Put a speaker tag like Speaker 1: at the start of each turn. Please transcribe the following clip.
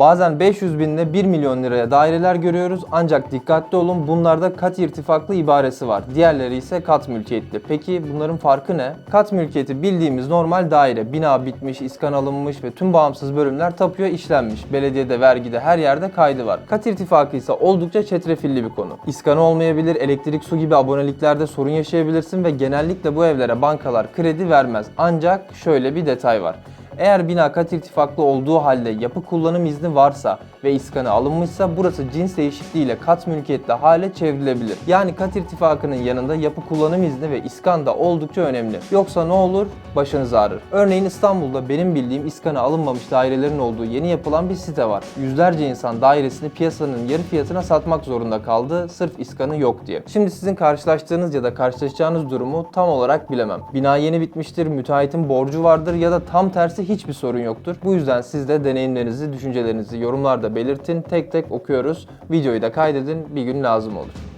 Speaker 1: Bazen 500 bin ile 1 milyon liraya daireler görüyoruz ancak dikkatli olun bunlarda kat irtifaklı ibaresi var. Diğerleri ise kat mülkiyetli. Peki bunların farkı ne? Kat mülkiyeti bildiğimiz normal daire. Bina bitmiş, iskan alınmış ve tüm bağımsız bölümler tapuya işlenmiş. Belediyede, vergide her yerde kaydı var. Kat irtifakı ise oldukça çetrefilli bir konu. İskanı olmayabilir, elektrik, su gibi aboneliklerde sorun yaşayabilirsin ve genellikle bu evlere bankalar kredi vermez. Ancak şöyle bir detay var. Eğer bina kat irtifaklı olduğu halde yapı kullanım izni varsa ve iskanı alınmışsa burası cins değişikliğiyle kat mülkiyetli hale çevrilebilir. Yani kat irtifakının yanında yapı kullanım izni ve iskan da oldukça önemli. Yoksa ne olur? Başınız ağrır. Örneğin İstanbul'da benim bildiğim iskanı alınmamış dairelerin olduğu yeni yapılan bir site var. Yüzlerce insan dairesini piyasanın yarı fiyatına satmak zorunda kaldı sırf iskanı yok diye. Şimdi sizin karşılaştığınız ya da karşılaşacağınız durumu tam olarak bilemem. Bina yeni bitmiştir, müteahhitin borcu vardır ya da tam tersi hiçbir sorun yoktur. Bu yüzden siz de deneyimlerinizi, düşüncelerinizi yorumlarda belirtin. Tek tek okuyoruz. Videoyu da kaydedin. Bir gün lazım olur.